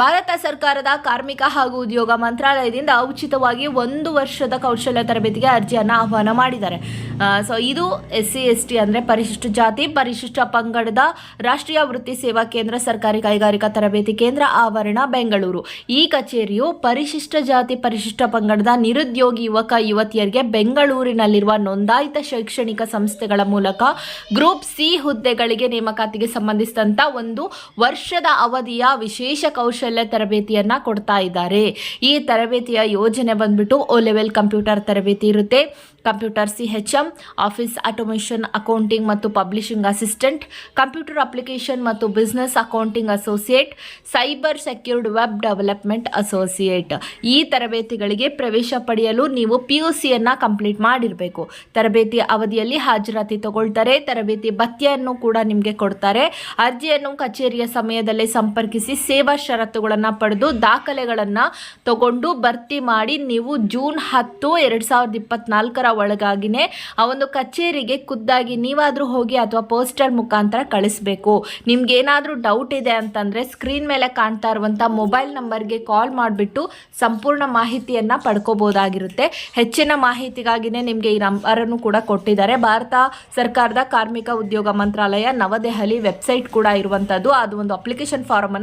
ಭಾರತ ಸರ್ಕಾರದ ಕಾರ್ಮಿಕ ಹಾಗೂ ಉದ್ಯೋಗ ಮಂತ್ರಾಲಯದಿಂದ ಉಚಿತವಾಗಿ ಒಂದು ವರ್ಷದ ಕೌಶಲ್ಯ ತರಬೇತಿಗೆ ಅರ್ಜಿಯನ್ನು ಆಹ್ವಾನ ಮಾಡಿದ್ದಾರೆ. ಸೊ ಇದು ಎಸ್ ಸಿ ಎಸ್ ಟಿ ಅಂದರೆ ಪರಿಶಿಷ್ಟ ಜಾತಿ, ಪರಿಶಿಷ್ಟ ಪಂಗಡದ ರಾಷ್ಟ್ರೀಯ ವೃತ್ತಿ ಸೇವಾ ಕೇಂದ್ರ ಸರ್ಕಾರಿ ಕೈಗಾರಿಕಾ ತರಬೇತಿ ಕೇಂದ್ರ ಆವರಣ, ಬೆಂಗಳೂರು. ಈ ಕಚೇರಿಯು ಪರಿಶಿಷ್ಟ ಜಾತಿ, ಪರಿಶಿಷ್ಟ ಪಂಗಡದ ನಿರುದ್ಯೋಗಿ ಯುವಕ, ಯುವತಿಯರಿಗೆ ಬೆಂಗಳೂರಿನಲ್ಲಿರುವ ನೋಂದಾಯಿತ ಶೈಕ್ಷಣಿಕ ಸಂಸ್ಥೆಗಳ ಮೂಲಕ ಗ್ರೂಪ್ ಸಿ ಹುದ್ದೆಗಳಿಗೆ ನೇಮಕಾತಿಗೆ ಸಂಬಂಧಿಸಿದಂತ ಒಂದು ವರ್ಷದ ಅವಧಿಯ ವಿಶೇಷ ಕೌಶಲ್ಯ ತರಬೇತಿಯನ್ನ ಕೊಡ್ತಾ ಇದ್ದಾರೆ. ಈ ತರಬೇತಿಯ ಯೋಜನೆ ಬಂದ್ಬಿಟ್ಟು ಓ ಲೆವೆಲ್ ಕಂಪ್ಯೂಟರ್ ತರಬೇತಿ ಇರುತ್ತೆ. Computer C H M office automation accounting ಮತ್ತು ಪಬ್ಲಿಷಿಂಗ್ ಅಸಿಸ್ಟೆಂಟ್ ಕಂಪ್ಯೂಟರ್ ಅಪ್ಲಿಕೇಶನ್ ಮತ್ತು business accounting associate cyber secured web development associate ಈ ತರಬೇತಿಗಳಿಗೆ ಪ್ರವೇಶ ಪಡೆಯಲು ನೀವು ಪಿ ಯು ಸಿಯನ್ನು ಕಂಪ್ಲೀಟ್ ಮಾಡಿರಬೇಕು. ತರಬೇತಿ ಅವಧಿಯಲ್ಲಿ ಹಾಜರಾತಿ ತಗೊಳ್ತಾರೆ. ತರಬೇತಿ ಭತ್ಯೆಯನ್ನು ಕೂಡ ನಿಮಗೆ ಕೊಡ್ತಾರೆ. ಅರ್ಜಿಯನ್ನು ಕಚೇರಿಯ ಸಮಯದಲ್ಲೇ ಸಂಪರ್ಕಿಸಿ ಸೇವಾ ಷರತ್ತುಗಳನ್ನು ಪಡೆದು ದಾಖಲೆಗಳನ್ನು ತಗೊಂಡು ಭರ್ತಿ ಮಾಡಿ ನೀವು ಜೂನ್ ಹತ್ತು, ಎರಡು ಸಾವಿರದ ಇಪ್ಪತ್ನಾಲ್ಕರ ಒಳಗಾಗಿನೇ ಆ ಒಂದು ಕಚೇರಿಗೆ ಖುದ್ದಾಗಿ ನೀವಾದರೂ ಹೋಗಿ ಅಥವಾ ಪೋಸ್ಟರ್ ಮುಖಾಂತರ ಕಳಿಸ್ಬೇಕು. ನಿಮ್ಗೆ ಏನಾದರೂ ಡೌಟ್ ಇದೆ ಅಂತಂದರೆ ಸ್ಕ್ರೀನ್ ಮೇಲೆ ಕಾಣ್ತಾ ಇರುವಂಥ ಮೊಬೈಲ್ ನಂಬರ್ಗೆ ಕಾಲ್ ಮಾಡಿಬಿಟ್ಟು ಸಂಪೂರ್ಣ ಮಾಹಿತಿಯನ್ನು ಪಡ್ಕೋಬೋದಾಗಿರುತ್ತೆ. ಹೆಚ್ಚಿನ ಮಾಹಿತಿಗಾಗಿನೇ ನಿಮಗೆ ಈ ನಂಬರನ್ನು ಕೂಡ ಕೊಟ್ಟಿದ್ದಾರೆ. ಭಾರತ ಸರ್ಕಾರದ ಕಾರ್ಮಿಕ ಉದ್ಯೋಗ ಮಂತ್ರಾಲಯ ನವದೆಹಲಿ ವೆಬ್ಸೈಟ್ ಕೂಡ ಇರುವಂಥದ್ದು ಅದು ಒಂದು ಅಪ್ಲಿಕೇಶನ್ ಫಾರ್ಮನ್ನು